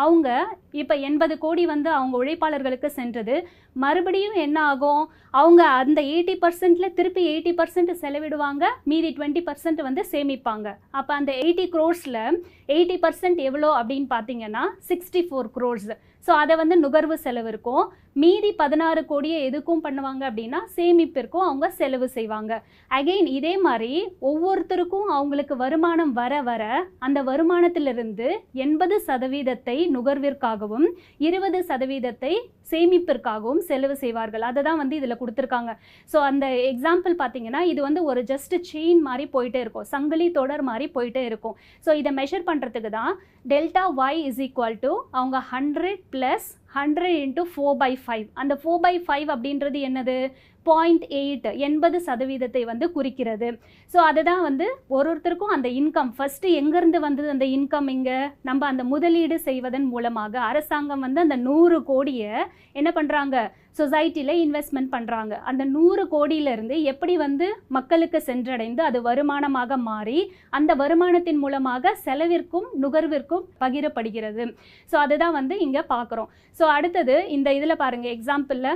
அவங்க இப்போ எண்பது கோடி வந்து அவங்க உழைப்பாளர்களுக்கு சென்றது. மறுபடியும் என்ன ஆகும்? அவங்க அந்த எயிட்டி பர்சன்ட்ல திருப்பி எயிட்டி பர்சன்ட் செலவிடுவாங்க மீதி டுவெண்ட்டி பர்சன்ட் வந்து சேமிப்பாங்க. அப்போ அந்த எயிட்டி க்ரோர்ஸில் எயிட்டி பர்சன்ட் எவ்வளோ அப்படின்னு பார்த்தீங்கன்னா சிக்ஸ்டி ஃபோர் க்ரோர்ஸ் ஸோ அதை வந்து நுகர்வு செலவு இருக்கும். மீதி பதினாறு கோடியை எதுக்கும் பண்ணுவாங்க அப்படின்னா சேமிப்பிற்கும் அவங்க செலவு செய்வாங்க. அகெயின் இதே மாதிரி ஒவ்வொருத்தருக்கும் அவங்களுக்கு வருமானம் வர வர அந்த வருமானத்திலிருந்து எண்பது சதவீதத்தை நுகர்விற்காகவும் இருபது சதவீதத்தை சேமிப்பிற்காகவும் செலவு செய்வார்கள். அதை தான் வந்து இதில் கொடுத்துருக்காங்க. ஸோ அந்த எக்ஸாம்பிள் பார்த்தீங்கன்னா இது வந்து ஒரு ஜஸ்ட் செயின் மாதிரி போயிட்டே இருக்கும். சங்கிலி தொடர் மாதிரி போயிட்டே இருக்கும். ஸோ இதை மெஷர் பண்ணுறதுக்கு தான் delta Y is equal to அவங்க hundred plus hundred into four by five அந்த ஃபோர் பை ஃபைவ் அப்படின்றது என்னது? பாயிண்ட் எயிட் எண்பது சதவீதத்தை வந்து குறிக்கிறது. ஸோ அதுதான் வந்து ஒரு ஒருத்தருக்கும் அந்த இன்கம் ஃபஸ்ட்டு எங்கேருந்து வந்தது அந்த இன்கம் இங்கே? நம்ம அந்த முதலீடு செய்வதன் மூலமாக அரசாங்கம் வந்து அந்த நூறு கோடியை என்ன பண்ணுறாங்க சொசைட்டியில் இன்வெஸ்ட்மெண்ட் பண்ணுறாங்க அந்த நூறு கோடியிலிருந்து எப்படி வந்து மக்களுக்கு சென்றடைந்து அது வருமானமாக மாறி அந்த வருமானத்தின் மூலமாக செலவிற்கும் நுகர்விற்கும் பகிரப்படுகிறது. ஸோ அதுதான் வந்து இங்கே பார்க்குறோம். ஸோ அடுத்தது இந்த இதில் பாருங்கள் எக்ஸாம்பிளில்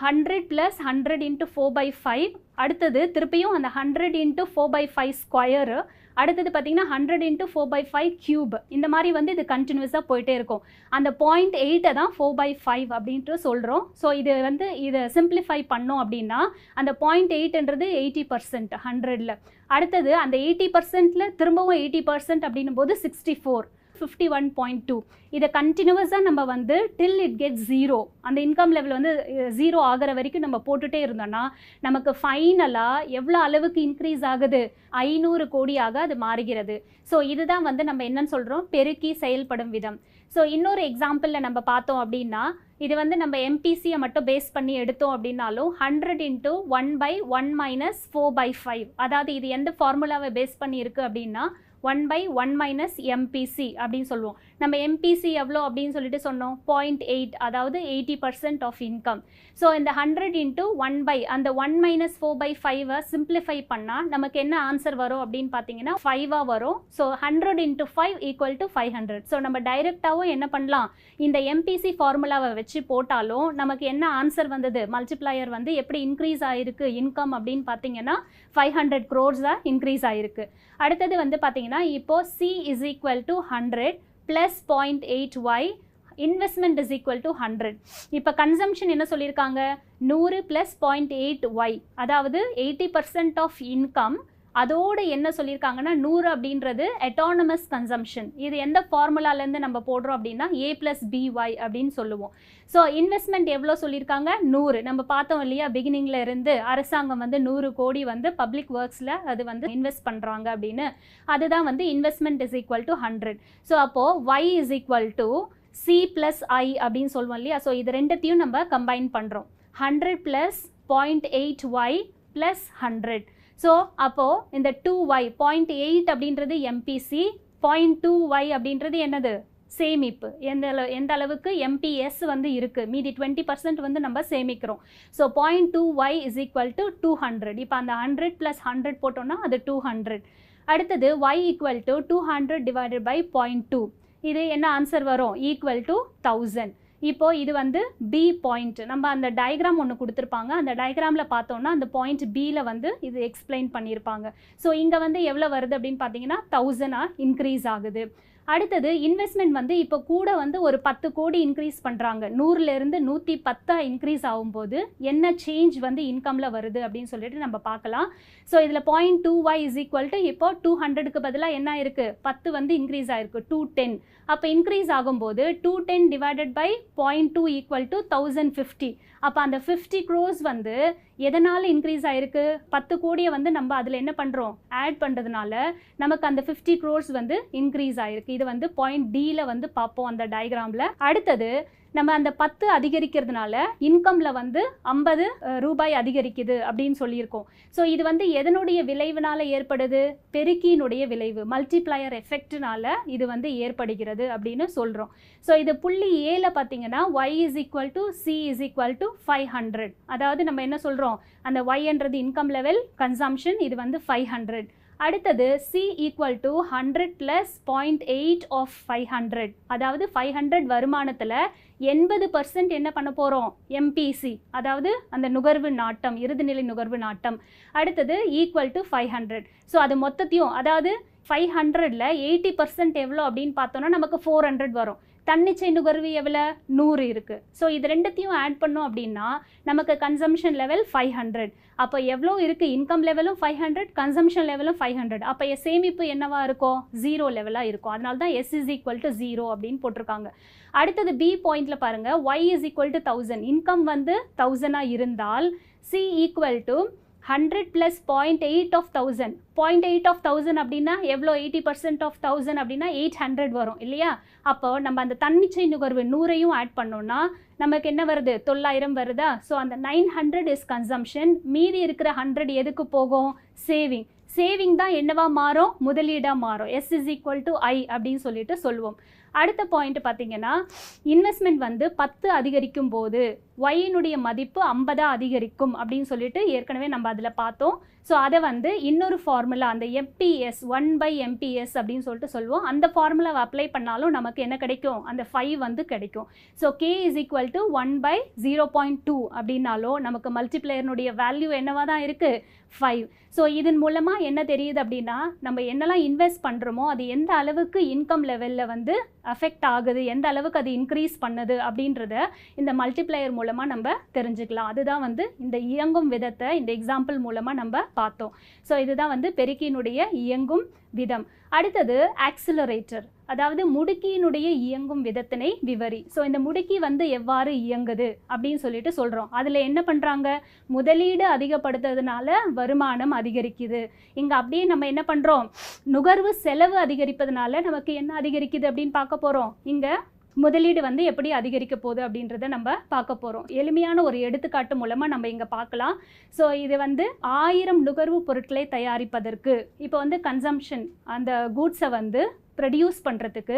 hundred plus hundred into four by five அடுத்தது திருப்பியும் அந்த hundred into four by five square அடுத்தது பார்த்தீங்கன்னா hundred into four by five cube இந்த மாதிரி வந்து இது கண்டினியூஸாக போயிட்டே இருக்கும். அந்த பாயிண்ட் எயிட்டை தான் ஃபோர் பை ஃபைவ் அப்படின்ட்டு சொல்கிறோம் ஸோ இது வந்து இதை சிம்பிளிஃபை பண்ணோம் அப்படின்னா அந்த பாயிண்ட் எயிட்ன்றது எயிட்டி பர்சன்ட் ஹண்ட்ரடில் அடுத்தது அந்த எயிட்டி பர்சன்ட்டில் திரும்பவும் எயிட்டி பர்சன்ட் அப்படின்னும் போது sixty four fifty one point two இதை கண்டினியூவஸாக நம்ம வந்து டில் இட் கெட் ஜீரோ அந்த இன்கம் லெவல் வந்து ஜீரோ ஆகிற வரைக்கும் நம்ம போட்டுகிட்டே இருந்தோம்னா நமக்கு ஃபைனலாக எவ்வளோ அளவுக்கு இன்க்ரீஸ் ஆகுது? ஐநூறு கோடியாக அது மாறுகிறது. ஸோ இதுதான் வந்து நம்ம என்னன்னு சொல்கிறோம் பெருக்கி செயல்படும் விதம். ஸோ இன்னொரு எக்ஸாம்பிளில் நம்ம பார்த்தோம் அப்படின்னா இது வந்து நம்ம எம்பிசியை மட்டும் பேஸ் பண்ணி எடுத்தோம் அப்படின்னாலும் hundred into one by one minus four by five அதாவது இது எந்த ஃபார்முலாவை பேஸ் பண்ணி இருக்குது அப்படின்னா one by one minus MPC அப்படின்னு சொல்லுவோம். நம்ம எம்பிசி எவ்வளோ அப்படின்னு சொல்லிட்டு சொன்னோம். பாயிண்ட் எயிட் அதாவது eighty percent of income so இந்த ஹண்ட்ரட் இன்ட்டு ஒன் பை அந்த ஒன் மைனஸ் ஃபோர் பை ஃபைவை சிம்பிளிஃபை பண்ணால் நமக்கு என்ன ஆன்சர் வரும் அப்படின்னு பார்த்தீங்கன்னா ஃபைவாக வரும். So hundred into five equal to five hundred so நம்ம டைரெக்டாகவும் என்ன பண்ணலாம்? இந்த எம்பிசி ஃபார்முலாவை வச்சு போட்டாலும் நமக்கு என்ன ஆன்சர் வந்தது? மல்டிப்ளையர் வந்து எப்படி இன்க்ரீஸ் ஆகிருக்கு இன்கம் அப்படின்னு பார்த்தீங்கன்னா ஃபைவ் ஹண்ட்ரட் க்ரோர்ஸாக இன்க்ரீஸ் ஆகிருக்கு அடுத்தது வந்து பார்த்தீங்கன்னா இப்போ C is equal to hundred plus point eight Y investment is equal to hundred இப்போ கன்சம்ஷன் என்ன சொல்லியிருக்காங்க? நூறு ப்ளஸ் பாயிண்ட் எயிட் ஒய் அதாவது எயிட்டி பர்சன்ட் ஆஃப் இன்கம் அதோடு என்ன சொல்லியிருக்காங்கன்னா நூறு அப்படின்றது எட்டானமஸ் கன்சம்ஷன் இது எந்த ஃபார்முலாலேருந்து நம்ம போடுறோம் அப்படின்னா ஏ ப்ளஸ் பிஒய் அப்படின்னு சொல்லுவோம். ஸோ இன்வெஸ்ட்மெண்ட் எவ்வளோ சொல்லியிருக்காங்க? நூறு. நம்ம பார்த்தோம் இல்லையா பிகினிங்கில் இருந்து அரசாங்கம் வந்து நூறு கோடி வந்து பப்ளிக் ஒர்க்ஸில் அது வந்து இன்வெஸ்ட் பண்ணுறாங்க அப்படின்னு. அதுதான் வந்து investment is equal to hundred so அப்போது Y is equal to C plus I அப்படின்னு சொல்லுவோம் இல்லையா? ஸோ இது ரெண்டுத்தையும் நம்ம கம்பைன் பண்ணுறோம் hundred plus point eight Y plus hundred so அப்போது இந்த டூ ஒய் பாயிண்ட் எயிட் அப்படின்றது எம்பிசி பாயிண்ட் டூ ஒய் அப்படின்றது என்னது? சேமிப்பு. எந்த அளவு எந்த அளவுக்கு எம்பிஎஸ் வந்து இருக்குது மீதி டுவெண்ட்டி பர்சன்ட் வந்து நம்ம சேமிக்கிறோம். So point two Y is equal to two hundred இப்போ அந்த ஹண்ட்ரட் ப்ளஸ் ஹண்ட்ரட் போட்டோம்னா அது டூ ஹண்ட்ரட் அடுத்தது Y equal to two hundred divided by point two இது என்ன ஆன்சர் வரும்? ஈக்குவல் டு தௌசண்ட் இப்போ இது வந்து பி பாயிண்ட் நம்ம அந்த டயக்ராம் ஒன்று கொடுத்துருப்பாங்க. அந்த டயக்ராமில் பார்த்தோம்னா அந்த பாயிண்ட் பியில் வந்து இது எக்ஸ்பிளைன் பண்ணியிருப்பாங்க. ஸோ இங்கே வந்து எவ்வளோ வருது அப்படின்னு பார்த்தீங்கன்னா தௌசண்டாக இன்க்ரீஸ் ஆகுது. அடுத்தது இன்வெஸ்ட்மெண்ட் வந்து இப்போ கூட வந்து ஒரு பத்து கோடி இன்க்ரீஸ் பண்ணுறாங்க நூறுலேருந்து நூற்றி பத்தாக இன்க்ரீஸ் ஆகும்போது என்ன சேஞ்ச் வந்து இன்கமில் வருது அப்படின்னு சொல்லிட்டு நம்ம பார்க்கலாம். ஸோ இதில் point two Y is equal to இப்போ டூ ஹண்ட்ரடுக்கு பதிலாக என்ன இருக்குது பத்து வந்து இன்க்ரீஸ் ஆயிருக்கு. டூ டென் அப்போ இன்க்ரீஸ் ஆகும்போது two ten divided by point two equal to thousand fifty அப்போ அந்த ஃபிஃப்டி க்ரோஸ் வந்து எதனால் இன்க்ரீஸ் ஆயிருக்கு? பத்து கோடியை வந்து நம்ம அதில் என்ன பண்ணுறோம் ஆட் பண்ணுறதுனால நமக்கு அந்த ஃபிஃப்டி க்ரோர்ஸ் வந்து இன்க்ரீஸ் ஆயிருக்கு. இது வந்து பாயிண்ட் டியில் வந்து பார்ப்போம் அந்த டயக்ராமில் அடுத்தது நம்ம அந்த பத்து அதிகரிக்கிறதுனால இன்கம்ல வந்து ஐம்பது ரூபாய் அதிகரிக்குது அப்படின்னு சொல்லியிருக்கோம். ஸோ இது வந்து எதனுடைய விளைவுனால ஏற்படுது? பெருக்கியினுடைய விளைவு மல்டிப்ளையர் எஃபெக்ட்னால இது வந்து ஏற்படுகிறது அப்படின்னு சொல்கிறோம் ஸோ இது புள்ளி ஏல பார்த்தீங்கன்னா Y is equal to C is equal to five hundred அதாவது நம்ம என்ன சொல்கிறோம் அந்த ஒய்ன்றது இன்கம் லெவல் கன்சம்ஷன் இது வந்து ஃபைவ் ஹண்ட்ரட் அடுத்தது C equal to hundred plus point eight of five hundred அதாவது ஃபைவ் ஹண்ட்ரட் வருமானத்தில் எண்பது பர்சன்ட் என்ன பண்ண போகிறோம் எம்பிசி அதாவது அந்த நுகர்வு நாட்டம் இறுதிநிலை நுகர்வு நாட்டம். அடுத்தது equal to five hundred so அது மொத்தத்தையும் அதாவது ஃபைவ் ஹண்ட்ரடில் எயிட்டி பர்சன்ட் எவ்வளோ அப்படின்னு பார்த்தோன்னா நமக்கு ஃபோர் ஹண்ட்ரட் வரும். தன்னிச்சை நுகர்வு எவ்வளோ நூறு இருக்குது ஸோ இது ரெண்டுத்தையும் ஆட் பண்ணோம் அப்படின்னா நமக்கு கன்சம்ஷன் லெவல் ஃபைவ் ஹண்ட்ரட் அப்போ எவ்வளோ இருக்குது இன்கம் லெவலும் ஃபைவ் ஹண்ட்ரட் கன்சம்ஷன் லெவலும் ஃபைவ் ஹண்ட்ரட் அப்போ சேமிப்பு என்னவா இருக்கும் ஜீரோ லெவலாக இருக்கும். அதனால தான் S is equal to zero அப்படின்னு போட்டிருக்காங்க. அடுத்தது பி பாயிண்ட்ல பாருங்கள் Y is equal to thousand income வந்து தௌசண்டாக இருந்தால் C equal to hundred plus point eight of thousand point eight of thousand அப்படின்னா எவ்வளோ? எயிட்டி பர்சன்ட் ஆஃப் தௌசண்ட் அப்படின்னா எயிட் ஹண்ட்ரட் வரும் இல்லையா? அப்போ நம்ம அந்த தன்னிச்சை நுகர்வு நூறையும் ஆட் பண்ணோம்னா நமக்கு என்ன வருது? தொள்ளாயிரம் வருதா? ஸோ அந்த நைன் ஹண்ட்ரட் இஸ் கன்சம்ஷன் மீதி இருக்கிற ஹண்ட்ரட் எதுக்கு போகும்? சேவிங் சேவிங் தான் என்னவா மாறும்? முதலீடாக மாறும். S is equal to I அப்படின்னு சொல்லிட்டு சொல்லுவோம் அடுத்த பாயிண்ட் பார்த்தீங்கன்னா இன்வெஸ்ட்மெண்ட் வந்து பத்து அதிகரிக்கும் போது ஒயினுடைய மதிப்பு ஐம்பதாக அதிகரிக்கும் அப்படின்னு சொல்லிட்டு ஏற்கனவே நம்ம அதில் பார்த்தோம். ஸோ அதை வந்து இன்னொரு ஃபார்முலா அந்த எம்பிஎஸ் ஒன் பை எம்பிஎஸ் அப்படின்னு சொல்லிட்டு சொல்லுவோம். அந்த ஃபார்முலாவை அப்ளை பண்ணாலும் நமக்கு என்ன கிடைக்கும்? அந்த ஃபைவ் வந்து கிடைக்கும். So K is equal to one by zero point two அப்படின்னாலும் நமக்கு மல்டிப்ளேயர்னுடைய வேல்யூ என்னவாக தான் இருக்குது ஃபைவ் ஸோ இதன் மூலமாக என்ன தெரியுது அப்படின்னா நம்ம என்னெல்லாம் இன்வெஸ்ட் பண்ணுறோமோ அது எந்த அளவுக்கு இன்கம் லெவலில் வந்து அஃபெக்ட் ஆகுது? எந்த அளவுக்கு அது இன்க்ரீஸ் பண்ணுது? அப்படின்றத இந்த மல்டிப்ளேயர் மூலம் மூலமாக நம்ம தெரிஞ்சுக்கலாம். அதுதான் வந்து இந்த இயங்கும் விதத்தை இந்த எக்ஸாம்பிள் மூலமாக நம்ம பார்த்தோம். ஸோ இதுதான் வந்து பெருக்கியினுடைய இயங்கும் விதம். அடுத்தது ஆக்சிலரேட்டர் அதாவது முடுக்கியினுடைய இயங்கும் விதத்தினை விவரி. ஸோ இந்த முடுக்கி வந்து எவ்வாறு இயங்குது அப்படின்னு சொல்லிட்டு சொல்கிறோம் அதில் என்ன பண்ணுறாங்க முதலீடு அதிகப்படுத்துறதுனால வருமானம் அதிகரிக்குது. இங்கே அப்படியே நம்ம என்ன பண்ணுறோம் நுகர்வு செலவு அதிகரிப்பதனால நமக்கு என்ன அதிகரிக்குது அப்படின்னு பார்க்க போகிறோம் இங்கே முதலீடு வந்து எப்படி அதிகரிக்க போகுது அப்படின்றத நம்ம பார்க்க போகிறோம் எளிமையான ஒரு எடுத்துக்காட்டு மூலமாக நம்ம இங்கே பார்க்கலாம். ஸோ இது வந்து ஆயிரம் நுகர்வு பொருட்களை தயாரிப்பதற்கு. இப்போ வந்து கன்சம்ஷன் அந்த கூட்ஸை வந்து ப்ரொடியூஸ் பண்ணுறதுக்கு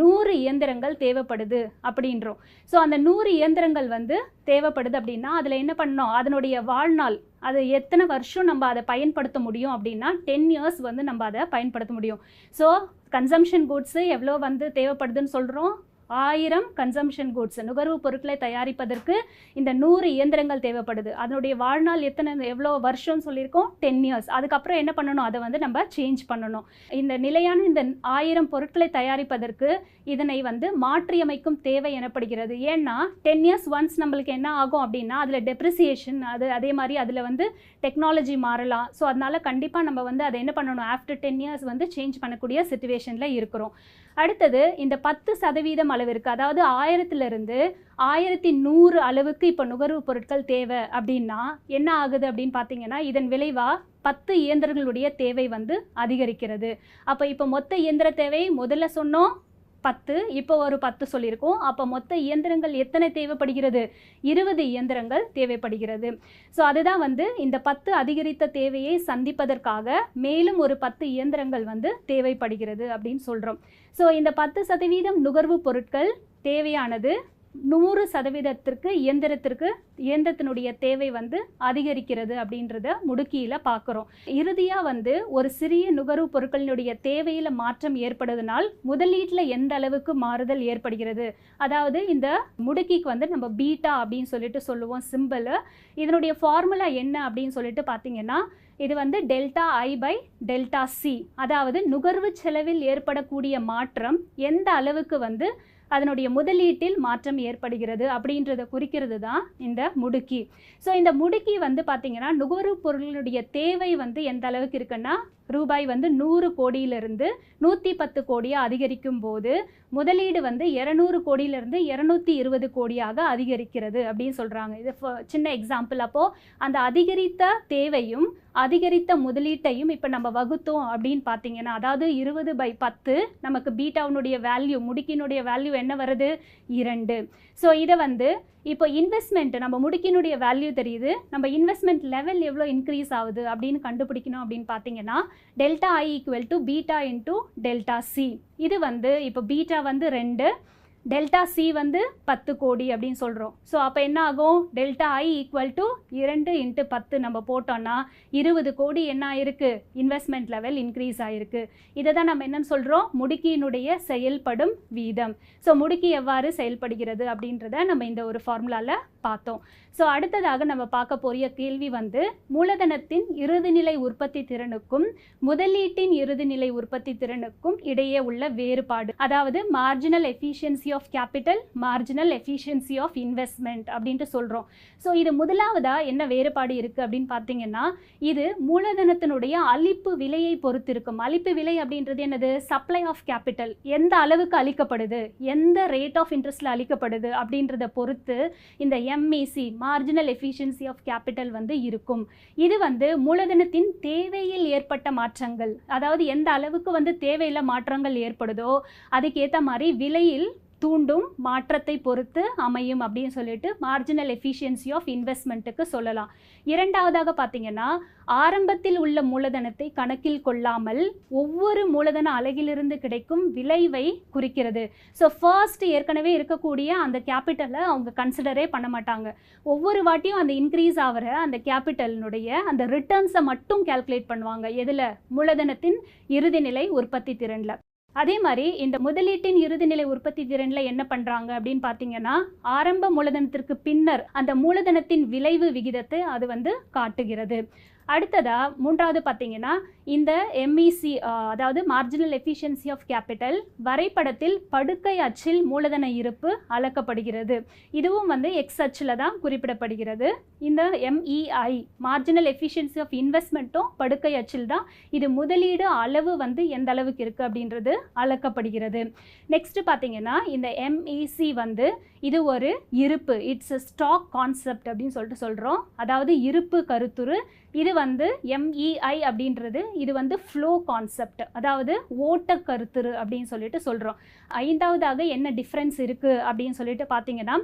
நூறு இயந்திரங்கள் தேவைப்படுது அப்படின்றோம். ஸோ அந்த நூறு இயந்திரங்கள் வந்து தேவைப்படுது அப்படின்னா அதில் என்ன பண்ணோம்? அதனுடைய வாழ்நாள் அது எத்தனை வருஷம் நம்ம அதை பயன்படுத்த முடியும் அப்படின்னா டென் இயர்ஸ் வந்து நம்ம அதை பயன்படுத்த முடியும். ஸோ கன்சம்ஷன் கூட்ஸு எவ்வளோ வந்து தேவைப்படுதுன்னு சொல்கிறோம் ஆயிரம் கன்சம்ஷன் கூட்ஸ் நுகர்வு பொருட்களை தயாரிப்பதற்கு இந்த நூறு இயந்திரங்கள் தேவைப்படுது. அதனுடைய வாழ்நாள் எத்தனை எவ்வளோ வருஷம்னு சொல்லியிருக்கோம்? டென் இயர்ஸ் அதுக்கப்புறம் என்ன பண்ணணும்? அதை வந்து நம்ம சேஞ்ச் பண்ணணும். இந்த நிலையான இந்த ஆயிரம் பொருட்களை தயாரிப்பதற்கு இதனை வந்து மாற்றியமைக்கும் தேவை எனப்படுகிறது. ஏன்னா டென் இயர்ஸ் ஒன்ஸ் நம்மளுக்கு என்ன ஆகும் அப்படின்னா அதில் டெப்ரிசியேஷன் அது அதே மாதிரி அதில் வந்து டெக்னாலஜி மாறலாம். ஸோ அதனால் கண்டிப்பாக நம்ம வந்து அதை என்ன பண்ணணும்? ஆஃப்டர் டென் இயர்ஸ் வந்து சேஞ்ச் பண்ணக்கூடிய சுச்சுவேஷனில் இருக்கிறோம். அடுத்தது இந்த பத்து சதவீதம் அளவிற்கு அதாவது ஆயிரத்துலேருந்து ஆயிரத்தி நூறு அளவுக்கு இப்போ நுகர்வு பொருட்கள் தேவை அப்படின்னா என்ன ஆகுது அப்படின்னு பார்த்தீங்கன்னா இதன் விளைவாக பத்து இயந்திரங்களுடைய தேவை வந்து அதிகரிக்கிறது. அப்போ இப்போ மொத்த இயந்திர தேவை முதல்ல சொன்னோம் பத்து இப்போ ஒரு பத்து சொல்லியிருக்கோம். அப்போ மொத்த இயந்திரங்கள் எத்தனை தேவைப்படுகிறது? இருபது இயந்திரங்கள் தேவைப்படுகிறது. ஸோ அதுதான் வந்து இந்த பத்து அதிகரித்த தேவையை சந்திப்பதற்காக மேலும் ஒரு பத்து இயந்திரங்கள் வந்து தேவைப்படுகிறது அப்படின்னு சொல்கிறோம் ஸோ இந்த பத்து சதவீதம் நுகர்வு பொருட்கள் தேவையானது. நூறு சதவீதத்திற்கு இயந்திரத்திற்கு இயந்திரத்தினுடைய தேவை வந்து அதிகரிக்கிறது அப்படின்றத முடுக்கியில் பார்க்குறோம் இறுதியாக வந்து ஒரு சிறிய நுகர்வு பொருட்களினுடைய தேவையில் மாற்றம் ஏற்படுவதனால் முதலீட்டில் எந்த அளவுக்கு மாறுதல் ஏற்படுகிறது? அதாவது இந்த முடுக்கிக்கு வந்து நம்ம பீட்டா அப்படின்னு சொல்லிட்டு சொல்லுவோம் சிம்பிள். இதனுடைய ஃபார்முலா என்ன அப்படின்னு சொல்லிட்டு பார்த்தீங்கன்னா இது வந்து delta I by delta C அதாவது நுகர்வு செலவில் ஏற்படக்கூடிய மாற்றம் எந்த அளவுக்கு வந்து அதனுடைய முதலீட்டில் மாற்றம் ஏற்படுகிறது அப்படின்றத குறிக்கிறது தான் இந்த முடுக்கி. ஸோ இந்த முடுக்கி வந்து பார்த்திங்கன்னா நுகர்வு பொருளுடைய தேவை வந்து எந்த அளவுக்கு இருக்குன்னா ரூபாய் வந்து நூறு கோடியிலிருந்து நூற்றி பத்து கோடியாக அதிகரிக்கும் போது முதலீடு வந்து இரநூறு கோடியிலிருந்து இரநூத்தி இருபது கோடியாக அதிகரிக்கிறது அப்படின்னு சொல்கிறாங்க இது சின்ன எக்ஸாம்பிள் அப்போது அந்த அதிகரித்த தேவையும் அதிகரித்த முதலீட்டையும் இப்போ நம்ம வகுத்தோம் அப்படின்னு பார்த்தீங்கன்னா அதாவது இருபது பை பத்து நமக்கு பீட்டாவுனுடைய வேல்யூ முடுக்கினுடைய வேல்யூ என்ன வருது? இரண்டு. ஸோ இதை வந்து இப்போ இன்வெஸ்ட்மெண்ட் நம்ம முடுக்கினுடைய வேல்யூ தெரியுது. நம்ம இன்வெஸ்ட்மெண்ட் லெவல் எவ்வளோ இன்க்ரீஸ் ஆகுது அப்படின்னு கண்டுபிடிக்கணும் அப்படின்னு பார்த்தீங்கன்னா delta I equal to beta into delta C இது வந்து இப்போ பீட்டா வந்து ரெண்டு டெல்டா சி வந்து பத்து கோடி அப்படின்னு சொல்கிறோம் ஸோ அப்போ என்ன ஆகும் டெல்டா ஐ ஈக்குவல் டு இரண்டு இன்ட்டு பத்து நம்ம போட்டோன்னா இருபது கோடி என்ன ஆயிருக்கு? இன்வெஸ்ட்மெண்ட் லெவல் இன்க்ரீஸ் ஆயிருக்கு. இதை தான் நம்ம என்னன்னு சொல்கிறோம் முடுக்கியினுடைய செயல்படும் வீதம். ஸோ முடுக்கி எவ்வாறு செயல்படுகிறது அப்படின்றத நம்ம இந்த ஒரு ஃபார்முலாவில் பார்த்தோம். ஸோ அடுத்ததாக நம்ம பார்க்க போகிற கேள்வி வந்து மூலதனத்தின் இறுதிநிலை உற்பத்தி திறனுக்கும் முதலீட்டின் இறுதிநிலை உற்பத்தி திறனுக்கும் இடையே உள்ள வேறுபாடு. அதாவது marginal efficiency of capital marginal efficiency of investment அப்படின்ட்டு சொல்கிறோம் ஸோ இது முதலாவதா என்ன வேறுபாடு இருக்குது அப்படின்னு பார்த்தீங்கன்னா இது மூலதனத்தினுடைய அழிப்பு விலையை பொறுத்து இருக்கும் அழிப்பு விலை அப்படின்றது என்னது? சப்ளை ஆஃப் கேபிட்டல் எந்த அளவுக்கு அளிக்கப்படுது எந்த ரேட் ஆஃப் இன்ட்ரெஸ்ட்டில் அளிக்கப்படுது அப்படின்றத பொறுத்து இந்த MAC marginal efficiency of capital வந்து இருக்கும். இது வந்து மூலதனத்தின் தேவையில் ஏற்பட்ட மாற்றங்கள். அதாவது எந்த அளவுக்கு வந்து தேவையில் மாற்றங்கள் ஏற்படுதோ அதுக்கேற்ற மாதிரி விலையில் தூண்டும் மாற்றத்தை பொறுத்து அமையும் அப்படின்னு சொல்லிட்டு மார்ஜினல் எஃபிஷியன்சி ஆஃப் இன்வெஸ்ட்மெண்ட்டுக்கு சொல்லலாம். இரண்டாவதாக பார்த்தீங்கன்னா ஆரம்பத்தில் உள்ள மூலதனத்தை கணக்கில் கொள்ளாமல் ஒவ்வொரு மூலதன அலகிலிருந்து கிடைக்கும் விளைவை குறிக்கிறது. ஸோ ஃபர்ஸ்ட் ஏற்கனவே இருக்கக்கூடிய அந்த கேபிட்டலை அவங்க கன்சிடரே பண்ண மாட்டாங்க. ஒவ்வொரு வாட்டியும் அந்த இன்க்ரீஸ் ஆகிற அந்த கேபிட்டலினுடைய அந்த ரிட்டர்ன்ஸை மட்டும் கால்குலேட் பண்ணுவாங்க. எதில்? மூலதனத்தின் இறுதிநிலை உற்பத்தி திறனில். அதே மாதிரி இந்த முதலீட்டின் இறுதிநிலை உற்பத்தி திறனில் என்ன பண்ணுறாங்க அப்படின்னு பார்த்தீங்கன்னா ஆரம்ப மூலதனத்திற்கு பின்னர் அந்த மூலதனத்தின் விளைவு விகிதத்தை அது வந்து காட்டுகிறது. அடுத்ததா மூன்றாவது பார்த்தீங்கன்னா இந்த எம்இசி அதாவது மார்ஜினல் எஃபிஷியன்சி ஆஃப் கேபிட்டல் வரைபடத்தில் படுக்கை அச்சில் மூலதன இருப்பு அளக்கப்படுகிறது. இதுவும் வந்து எக்ஸ் அச்சில் தான் குறிப்பிடப்படுகிறது. இந்த எம்இஐ மார்ஜினல் எஃபிஷியன்சி ஆஃப் இன்வெஸ்ட்மெண்ட்டும் படுக்கை அச்சில் தான் இது முதலீடு அளவு வந்து எந்த அளவுக்கு இருக்குது அப்படின்றது அளக்கப்படுகிறது. நெக்ஸ்ட் பார்த்தீங்கன்னா இந்த எம்இசி வந்து இது ஒரு இருப்பு. இட்ஸ் ஸ்டாக் கான்செப்ட் அப்படின்னு சொல்லிட்டு சொல்கிறோம் அதாவது இருப்பு கருத்துரு. இது வந்து எம்இஐ அப்படின்றது இது வந்து ஃப்ளோ கான்செப்ட் அதாவது ஓட்ட கருத்துரு அப்படின்னு சொல்லிட்டு சொல்கிறோம் ஐந்தாவதாக என்ன டிஃப்ரென்ஸ் இருக்குது அப்படின்னு சொல்லிட்டு பார்த்தீங்கன்னா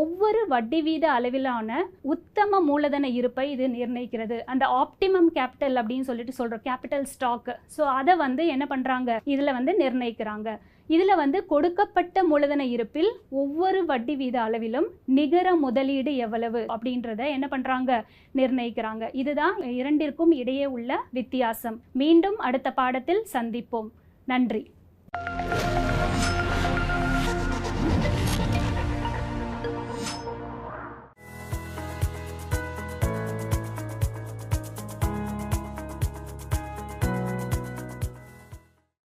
ஒவ்வொரு வட்டி வீத அளவிலான உத்தம மூலதன இருப்பை இது நிர்ணயிக்கிறது. அந்த ஆப்டிமம் கேபிட்டல் அப்படின்னு சொல்லிட்டு சொல்கிறோம் கேபிட்டல் ஸ்டாக் ஸோ அதை வந்து என்ன பண்ணுறாங்க இதில் வந்து நிர்ணயிக்கிறாங்க. இதில் வந்து கொடுக்கப்பட்ட மூலதன இருப்பில் ஒவ்வொரு வட்டி வீத அளவிலும் நிகர முதலீடு எவ்வளவு அப்படின்றத என்ன பண்ணுறாங்க நிர்ணயிக்கிறாங்க. இதுதான் இரண்டிற்கும் இடையே உள்ள வித்தியாசம். மீண்டும் அடுத்த பாடத்தில் சந்திப்போம். நன்றி.